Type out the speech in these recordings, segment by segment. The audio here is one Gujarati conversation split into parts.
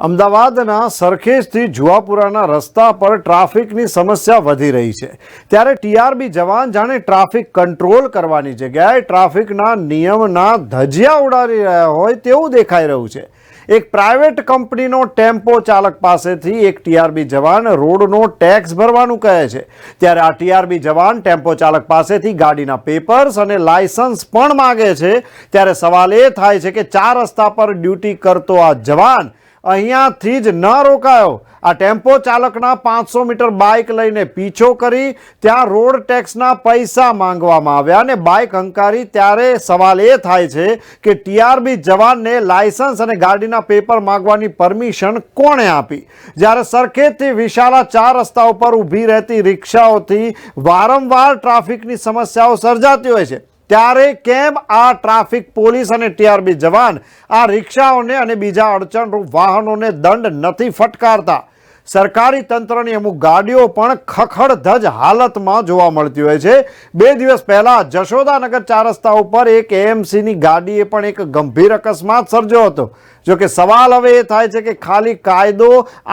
અમદાવાદના સરખેજથી જુવાપુરાના રસ્તા પર ટ્રાફિકની સમસ્યા વધી રહી છે. ત્યારે ટીઆરબી જવાન જાણે ટ્રાફિક કંટ્રોલ કરવાની જગ્યાએ ટ્રાફિકના નિયમના ધજિયા ઉડાડી રહ્યા હોય તેવું દેખાઈ રહ્યું છે. એક પ્રાઇવેટ કંપનીનો ટેમ્પો ચાલક પાસેથી એક ટીઆરબી જવાન રોડનો ટેક્સ ભરવાનું કહે છે. ત્યારે આ ટીઆરબી જવાન ટેમ્પો ચાલક પાસેથી ગાડીના પેપર્સ અને લાયસન્સ પણ માગે છે. ત્યારે સવાલ એ થાય છે કે ચાર રસ્તા પર ડ્યુટી કરતો આ જવાન અહીંયાથી જ ન રોકાયો. આ ટેમ્પો ચાલકના પાંચસો મીટર બાઇક લઈને પીછો કરી ત્યાં રોડ ટેક્સના પૈસા માંગવામાં આવ્યા અને બાઇક હંકારી ત્યારે સવાલ એ થાય છે કે ટીઆરબી જવાનને લાયસન્સ અને ગાડીના પેપર માંગવાની પરમિશન કોણે આપી? જ્યારે સરખેજથી વિશાલા ચાર રસ્તા ઉપર ઊભી રહેતી રિક્ષાઓથી વારંવાર ટ્રાફિકની સમસ્યાઓ સર્જાતી હોય છે. ત્યારે કેમ આ ટ્રાફિક પોલીસ અને ટીઆરબી જવાન આ રિક્ષાઓને અને બીજા અડચણરૂપ વાહનોને દંડ નથી ફટકારતા? સરકારી તંત્રની અમુક ગાડીઓ પણ ખખડધજ હાલતમાં જોવા મળતી હોય છે. બે દિવસ પહેલાં જશોદાનગર ચાર રસ્તા ઉપર એક એએમસીની ગાડીએ પણ એક ગંભીર અકસ્માત સર્જ્યો હતો. જો કે સવાલ હવે એ થાય છે કે ખાલી કાયદો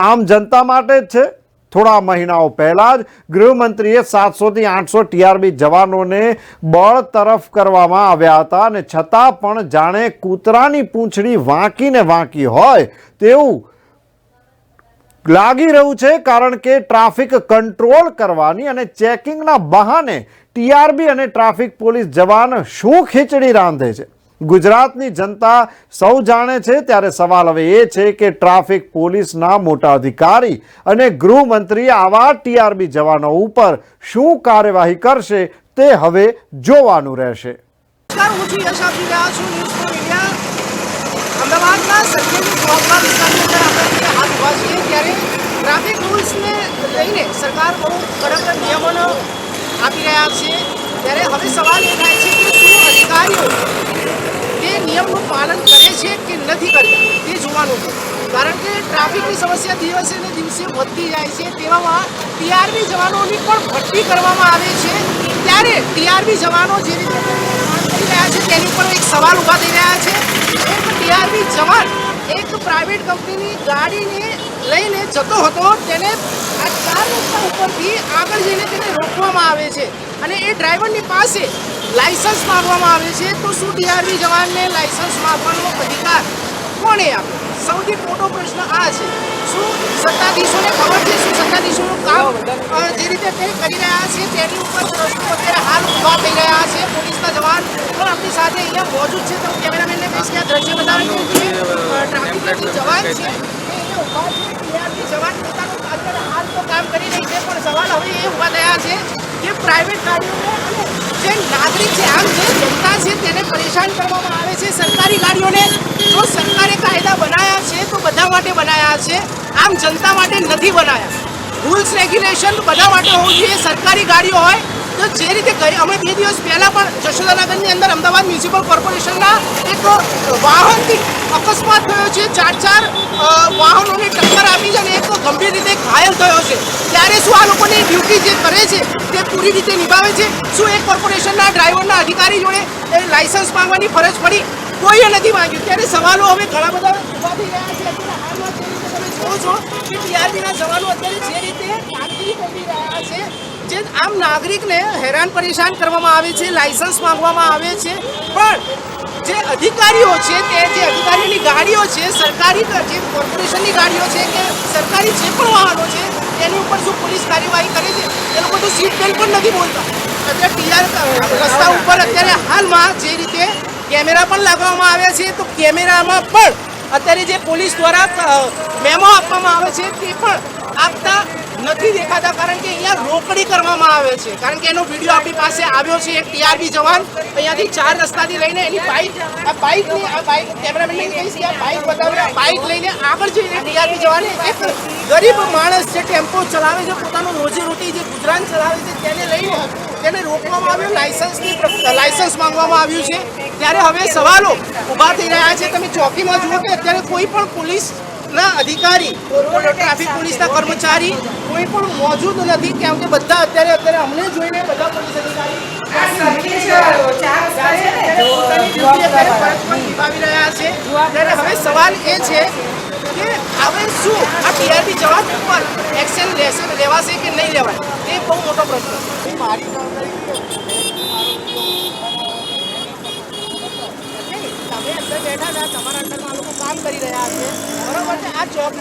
આમ જનતા માટે જ છે? થોડા મહિનાઓ પહેલાં જ ગૃહમંત્રીએ સાતસોથી આઠસો ટીઆરબી જવાનોને બળ તરફ કરવામાં આવ્યા હતા અને છતાં પણ જાણે કૂતરાની પૂંછડી વાંકીને વાંકી હોય તેવું લાગી રહ્યું છે, કારણ કે ટ્રાફિક કંટ્રોલ કરવાની અને ચેકિંગના બહાને ટીઆરબી અને ટ્રાફિક પોલીસ જવાન શું ખીચડી રાંધે છે. ગુજરાતની જનતા સૌ જાણે છે, ત્યારે સવાલ હવે એ છે કે ટ્રાફિક પોલીસના મોટા અધિકારી અને ગૃહમંત્રી આવા ટીઆરબી જવાનો ઉપર શું કાર્યવાહી કરશે તે હવે જોવાનું રહેશે. નમસ્કાર હું છું યશ આપી રહ્યા છું ન્યૂઝ ફોર ઇન્ડિયા અમદાવાદના સરખેજની જવાબદાર વિસ્તારની અંદર આપણે જે હાલ ઊભા છીએ ત્યારે ટ્રાફિક રૂલ્સને લઈને સરકાર બહુ કડક નિયમોનો આપી રહ્યા છે ત્યારે હવે સવાલ એ થાય છે કે શું અધિકારીઓ તે નિયમનું પાલન કરે છે કે નથી કરતા તે લોકો કારણ કે ટ્રાફિકની સમસ્યા દિવસે ને દિવસે વધતી જાય છે. તેવામાં ટીઆરબી જવાનોની પણ ભરતી કરવામાં આવે છે. ત્યારે ટીઆરબી જવાનો જે રીતે થઈ રહ્યા છે, તેની પણ એક સવાલ ઊભા થઈ રહ્યા છે. એક ટીઆરબી જવાન એક પ્રાઇવેટ કંપનીની ગાડીને લઈને જતો હતો. તેને આ ચાર રસ્તા ઉપરથી આગળ જઈને તેને રોકવામાં આવે છે અને એ ડ્રાઈવરની પાસે લાયસન્સ માગવામાં આવે છે. તો શું ટીઆરબી જવાનને લાયસન્સ માગવાનો અધિકાર કોણે આપ્યો? સૌથી મોટો પ્રશ્ન આ છે. શું સત્તાધીશોને ખબર છે? શું સત્તાધીશોનું કામ જે રીતે તે કરી રહ્યા છે, તેની ઉપર પ્રશ્નો અત્યારે હાલ ઊભા થઈ રહ્યા છે. પોલીસના જવાન પણ આપણી સાથે અહીંયા મોજૂદ છે. તો હું કેમેરામેનને કહીશ કે આ દ્રશ્ય બતાવે છે ટ્રાફિકના જવાન છે જવાન પોતાનું અત્યારે હાલ તો કામ કરી રહી છે, પણ સવાલ હવે એ ઊભા થયા છે કે પ્રાઇવેટ ગાડીઓને અને જે નાગરિક છે, આમ જે જનતા છે, તેને પરેશાન કરવામાં આવે છે. સરકારી ગાડીઓને જો સરકારે કાયદા બનાવ્યા છે તો બધા માટે બનાવ્યા છે. આમ જનતા માટે નથી બનાવ્યા. રૂલ્સ રેગ્યુલેશન બધા માટે હોવું જોઈએ. સરકારી ગાડીઓ હોય તો જે રીતે ગઈ અમે બે દિવસ પહેલાં પણ જશોદાનગરની અંદર અમદાવાદ મ્યુનિસિપલ કોર્પોરેશનના એક વાહનથી અકસ્માત થયો છે. ચાર ચાર વાહનોને ટક્કર આપી છે અને એક ગંભીર રીતે ઘાયલ થયો છે. ત્યારે શું આ લોકોની ડ્યુટી જે કરે છે તે પૂરી રીતે નિભાવે છે? શું એક કોર્પોરેશનના ડ્રાઈવરના અધિકારી જોડે લાઇસન્સ માંગવાની ફરજ પડી? કોઈએ નથી માંગ્યું. ત્યારે સવાલો હવે ઘણા બધા ઊભા થઈ રહ્યા છે અત્યારે હાલમાં જે રીતે છું કે ટીઆરપીના જવાનો અત્યારે જે રીતે કામગીરી કરી રહ્યા છે, જે આમ નાગરિકને હેરાન પરેશાન કરવામાં આવે છે, લાયસન્સ માંગવામાં આવે છે, પણ જે અધિકારીઓ છે તે, જે અધિકારીઓની ગાડીઓ છે, સરકારી જે કોર્પોરેશનની ગાડીઓ છે કે સરકારી જે પણ વાહનો છે, તેની ઉપર શું પોલીસ કાર્યવાહી કરે છે, એ લોકો તો સીટ બેલ્ટ પણ નથી બોલતા. અત્યારે ટીઆર રસ્તા ઉપર અત્યારે હાલમાં જે રીતે કેમેરા પણ લગાવવામાં આવ્યા છે, તો કેમેરામાં પણ અત્યારે જે પોલીસ દ્વારા મેમો આપવામાં આવે છે તે પણ આપતા નથી દેખાતા, કારણ કે અહીંયા રોકડી કરવામાં આવે છે. કારણ કે એનો વીડિયો આપણી પાસે આવ્યો છે, એક ટીઆરબી જવાન. અહીંયાથી ચાર રસ્તાથી લઈને એની બાઇક આ બાઇકની આ બાઇક કેમેરામેનને કહીશ કે આ બાઇક બતાવે બાઇક લઈને આગળ જઈને ટીઆરપી જવાને એક ગરીબ માણસ જે ટેમ્પો ચલાવે છે, પોતાનું રોજીરોટી જે ગુજરાન ચલાવે છે, તેને લઈને તેને રોકવામાં આવ્યો, લાયસન્સની લાયસન્સ માંગવામાં આવ્યું છે. ત્યારે હવે સવાલો ઊભા થઈ રહ્યા છે. તમે ચોકીમાં જુઓ કે અત્યારે કોઈ પણ પોલીસના અધિકારી ટ્રાફિક પોલીસના કર્મચારી કોઈ પણ મોજૂદ નથી, કેમ કે બધા અત્યારે અત્યારે અમને જોઈને બધા પોલીસ અધિકારી હવે સવાલ એ છે કે હવે શું આ ટીઆરપી જવાબ ઉપર એક્શન લેશે લેવાશે કે નહીં લેવાય એ બહુ મોટો પ્રશ્ન છે મારી તમે અંદર બેઠા હતા તમારા અંદરમાં લોકો કામ કરી રહ્યા છે બરાબર છે આ જોબ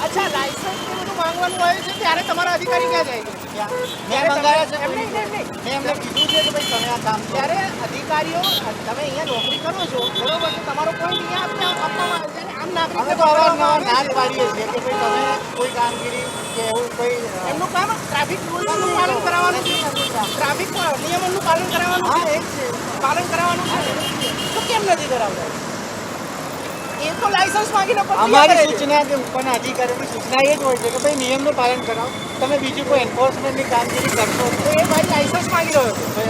અચ્છા લાયસન્સ બધું માંગવાનું હોય છે ત્યારે તમારા અધિકારી ક્યાં જાય મેં મંગાવ્યા છે. મેં એમને કીધું છે કે ભાઈ તમે આ કામ ત્યારે અધિકારીઓ તમે અહીંયા નોકરી કરો છો બરોબર છે તમારો પોઈન્ટ અહીંયા આપવામાં આવે છે. આમ નાગરિક અમે તો અવારનવાર ના જ પાડીએ છીએ કે ભાઈ તમે કોઈ કામગીરી કે એવું કોઈ એમનું કામ ટ્રાફિક રૂલ્સનું પાલન કરાવવાનું છે. ટ્રાફિક નિયમોનું પાલન કરાવવાનું હા છે. એ જ છે. પાલન કરાવવાનું છે. તો કેમ નથી કરાવતા? તો લાયસન્સ માંગીને અમારી છે. સૂચના કે ઉપરના અધિકારીઓની સૂચના એ જ હોય છે કે ભાઈ નિયમનું પાલન કરાવો. તમે બીજું કોઈ એન્ફોર્સમેન્ટની કામગીરી કરશો તો. એ ભાઈ લાયસન્સ માંગી રહ્યો છે.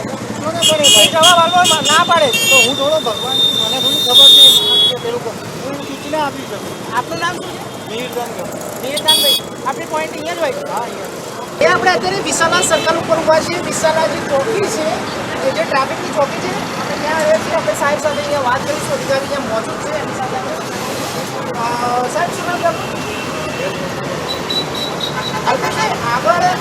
જવાબ આપવા ના પાડે તો હું થોડો ભગવાન મને થોડી ખબર નહીં કે પેલું હું સૂચના આપી શકું. આપનું નામ શું છે? કરો નિર્ધાનભાઈ આપણી પોઈન્ટ અહીંયા જ હોય હા અહીંયા એ આપણે અત્યારે વિશાલા સર્કલ ઉપર ઊભા છીએ. વિશાલા જે ચોકી છે એ જે ટ્રાફિકની ચોકી છે ત્યાં આપણે સાહેબ સાથે અહીંયા વાત કરીશું. અધિકારી ત્યાં મોજૂદ છે એની સાથે. સાહેબ શું અલ્પેશભાઈ આગળ એક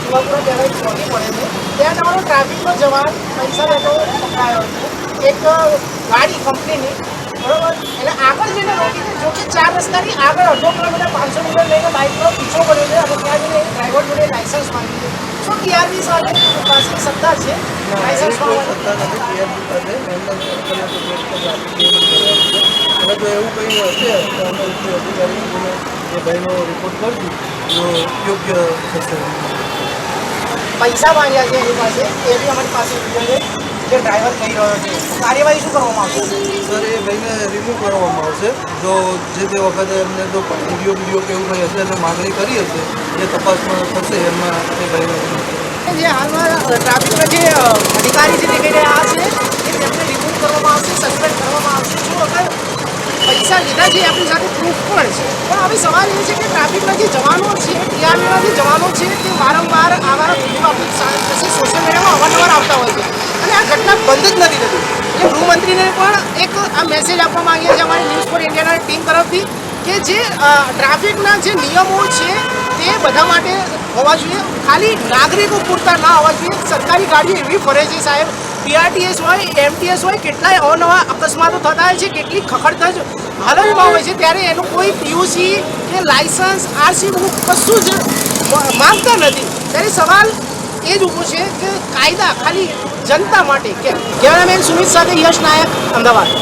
જુવાપુરા કહેવાય ચોકી પડે છે ત્યાં તમારો ટ્રાફિકનો જવાન પૈસા લેતો એક ગાડી કંપનીની બરોબર. એટલે આગળ જઈને રોકી ચાર રસ્તાની આગળ અડધો કિલોમીટર પાંચસો મીટર લઈને બાઇકનો પીછો પડ્યો છે અને ત્યાં ડ્રાઈવર જોડે લાઇસન્સ માંગ્યું છે શું ટીઆરબી સાથે પાસે સત્તા છે માંગવાની હવે જો એવું કંઈ હશે તો અમે ઉચ્ચ અધિકારીને એ ભાઈનો રિપોર્ટ કરશું જો યોગ્ય થશે. પૈસા માંગ્યા છે એની પાસે? એ બી અમારી પાસે જે ડ્રાઈવર કહી રહ્યો છે. કાર્યવાહી શું કરવામાં આવશે? સર એ ભાઈને રિમૂવ કરવામાં આવશે. જો જે તે વખતે એમને જો વીડિયો વીડિયો કે એવું કંઈ હશે એને માગણી કરી હશે એ તપાસમાં થશે એમાં એ ભાઈને જે હાલમાં ટ્રાફિકના જે અધિકારી જે દેખાઈ રહ્યા છે એ તેમને રિમૂવ કરવામાં આવશે સસ્પેન્ડ કરવામાં આવશે. શું અગર પૈસા લીધા છે આપણી સાથે પ્રૂફ પણ છે. પણ હવે સવાલ એ છે કે ટ્રાફિકના જે જવાનો છે ટીઆરપીના જે જવાનો છે, તે વારંવાર આવા વીડિયો આપણી સોશિયલ મીડિયામાં અવારનવાર આવતા હોય છે. અને આ ઘટના બંધ જ નથી થતી. એટલે ગૃહમંત્રીને પણ એક આ મેસેજ આપવા માંગીએ છીએ અમારી ન્યૂઝ ફોર ઇન્ડિયાના ટીમ તરફથી કે જે ટ્રાફિકના જે નિયમો છે તે બધા માટે હોવા જોઈએ. ખાલી નાગરિકો પૂરતા ના હોવા જોઈએ. સરકારી ગાડીઓ એવી ફરે છે સાહેબ. પીઆરટીએસ હોય એમટીએસ હોય, કેટલાય અવનવા અકસ્માતો થતા હોય છે, કેટલી ખખડધજ હાલતમાં હોય છે, ત્યારે એનું કોઈ પીયુસી કે લાયસન્સ આરસી હું કશું જ માગતા નથી. ત્યારે સવાલ એ જ ઊભો છે કે કાયદા ખાલી જનતા માટે કેમ? કેમેરામેન સુમિત સાથે યશ નાયક, અમદાવાદ.